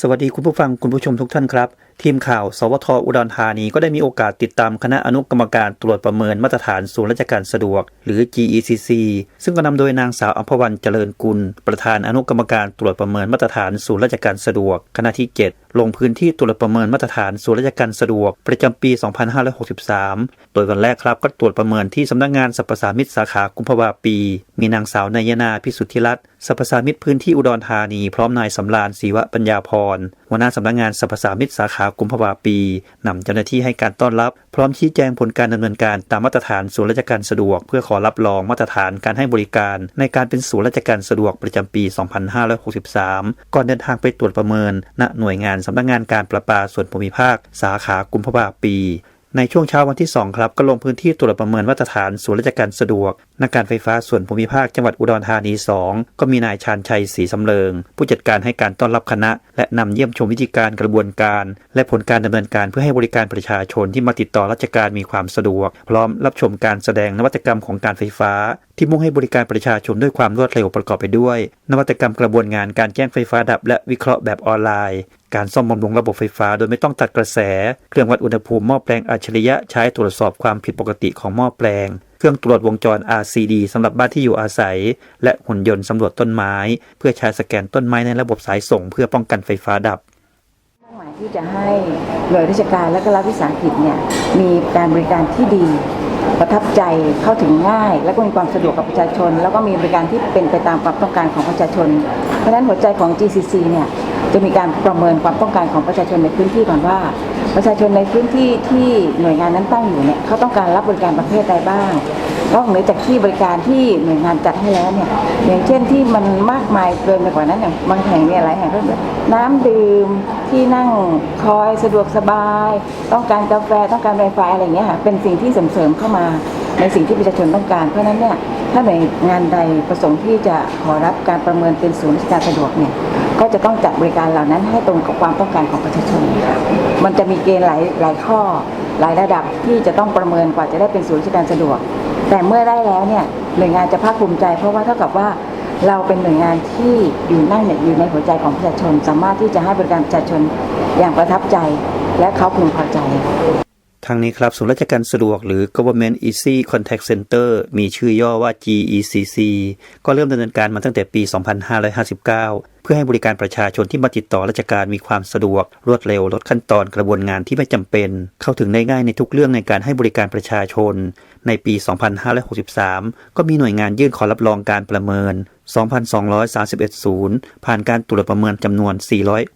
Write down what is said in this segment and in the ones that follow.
สวัสดีคุณผู้ฟังคุณผู้ชมทุกท่านครับ ทีมข่าว สวทอุดรธานีก็ได้มีโอกาสติดตามคณะอนุกรรมการตรวจประเมินมาตรฐานศูนย์ราชการสะดวก หรือ GECC ซึ่งก็นำโดยนางสาวอัมพวันเจริญกุล ประธานอนุกรรมการตรวจประเมินมาตรฐานศูนย์ราชการสะดวก คณะที่ 7 ลงพื้นที่ตรวจประเมินมาตรฐานศูนย์ราชการสะดวก ประจำปี 2563 โดยวันแรกครับก็ตรวจประเมินที่สำนักงานสรรพสามิตสาขากุมภาวาปี มีนางสาวนายนาพิสุทธิรัตน์สรรพสามิตพื้นที่อุดรธานี พร้อมนายสำราญศรีวะปัญญาพรหัวหน้าสำนักงานสรรพสามิตสาขากุมภาวาปีนำเจ้าหน้าที่ให้การต้อนรับ พร้อมชี้แจงผลการดำเนินการตามมาตรฐานศูนย์ราชการสะดวก เพื่อขอรับรองมาตรฐานการให้บริการ ในการเป็นศูนย์ราชการสะดวกประจำปี 2563 ก่อนเดินทางไปตรวจประเมิน ณหน่วยงานสำนักงานการประปาส่วนภูมิภาค สาขากุมภาวาปี ในช่วงเช้าวันที่ 2 ครับ ก็ลงพื้นที่ตรวจประเมินมาตรฐานศูนย์ราชการสะดวกนักการไฟฟ้าส่วนภูมิภาคจังหวัดอุดรธานี 2 ก็มีนายชาญชัยศรีสำเริง ผู้จัดการให้การต้อนรับคณะ และนำเยี่ยมชมวิธีการกระบวนการ และผลการดำเนินการเพื่อให้บริการประชาชนที่มาติดต่อราชการมีความสะดวก พร้อมรับชมการแสดงนวัตกรรมของการไฟฟ้า ที่มุ่งให้บริการประชาชนด้วยความรวดเร็วประกอบไปด้วย นวัตกรรมกระบวนงานการแจ้งไฟฟ้าดับ และวิเคราะห์แบบออนไลน์ การซ่อมบำรุงระบบไฟฟ้าโดยไม่ต้องตัดกระแส เครื่องวัดอุณหภูมิหม้อแปลงอัจฉริยะใช้ตรวจสอบความผิดปกติของหม้อแปลงเครื่องตรวจวงจร RCD สำหรับบ้านที่อยู่อาศัย และหุ่นยนต์สำรวจต้นไม้ เพื่อใช้สแกนต้นไม้ในระบบสายส่ง เพื่อป้องกันไฟฟ้าดับหมายที่จะให้หน่วยราชการและก็รัฐวิสาหกิจเนี่ยมีการบริการที่ดี ประทับใจเข้าถึงง่าย และก็มีความสะดวกกับประชาชน แล้วก็มีบริการที่เป็นไปตามความต้องการของประชาชน เพราะฉะนั้นหัวใจของ GCC เนี่ยจะมีการประเมินความต้องการของประชาชนในพื้นที่ก่อนว่า ประชาชนในพื้นที่ที่หน่วยงานนั้นตั้งอยู่เนี่ยเขาต้องการรับบริการประเภทใดบ้างนอกเหนือจากที่บริการที่หน่วยงานจัดให้แล้วเนี่ยอย่างเช่นที่มันมากมายเกินไปกว่านั้นอย่างบางแห่งเนี่ยหลายแห่งก็แบบน้ำดื่มที่นั่งคอยสะดวกสบาย ต้องการกาแฟต้องการไวไฟอะไรอย่างเงี้ยค่ะเป็นสิ่งที่เสริมๆเข้ามาในสิ่งที่ประชาชนต้องการ เพราะฉะนั้นเนี่ยถ้าหน่วยงานใดประสงค์ที่จะขอรับการประเมินเป็นศูนย์ราชการสะดวกเนี่ยก็จะต้องจัดบริการเหล่านั้นให้ตรงกับความต้องการของประชาชน มันจะมีเกณฑ์หลายหลายข้อหลายระดับที่จะต้องประเมินกว่าจะได้เป็นศูนย์ราชการสะดวก แต่เมื่อได้แล้วเนี่ยหน่วยงานจะภาคภูมิใจ เพราะว่าเท่ากับว่าเราเป็นหน่วยงานที่อยู่นั่งเนี่ยอยู่ในหัวใจของประชาชน สามารถที่จะให้บริการประชาชนอย่างประทับใจ และเขาพึงพอใจ ทางนี้ครับศูนย์ราชการสะดวกหรือ Government Easy Contact Center มีชื่อย่อว่า GECC ก็เริ่มดำเนินการมาตั้งแต่ปี 2559 เพื่อให้บริการประชาชนที่มาติดต่อราชการมีความสะดวก รวดเร็วลดขั้นตอนกระบวนงานที่ไม่จำเป็น เข้าถึงได้ง่ายในทุกเรื่องในการให้บริการประชาชน ในปี 2563 ก็มีหน่วยงานยื่นขอรับรองการประเมิน 2,231 ศูนย์ ผ่านการตรวจประเมินจำนวน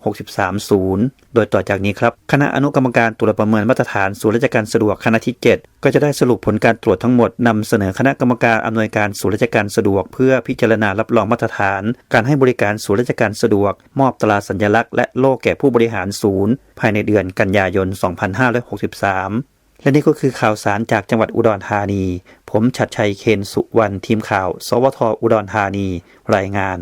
463 ศูนย์ โดยต่อจากนี้ครับ คณะอนุกรรมการตรวจประเมินมาตรฐานศูนย์ราชการสะดวกคณะที่ 7 ก็จะได้สรุปผลการตรวจทั้งหมดนำเสนอคณะกรรมการอำนวยการศูนย์ราชการสะดวก เพื่อพิจารณารับรองมาตรฐาน การให้บริการศูนย์ราชการสะดวก มอบตราสัญลักษณ์และโล่แก่ผู้บริหารศูนย์ ภายในเดือนกันยายน 2563 และนี่ก็คือข่าวสารจากจังหวัดอุดรธานี ผมชัดชัยเคนสุวรรณทีมข่าว สวทอุดรธานี รายงาน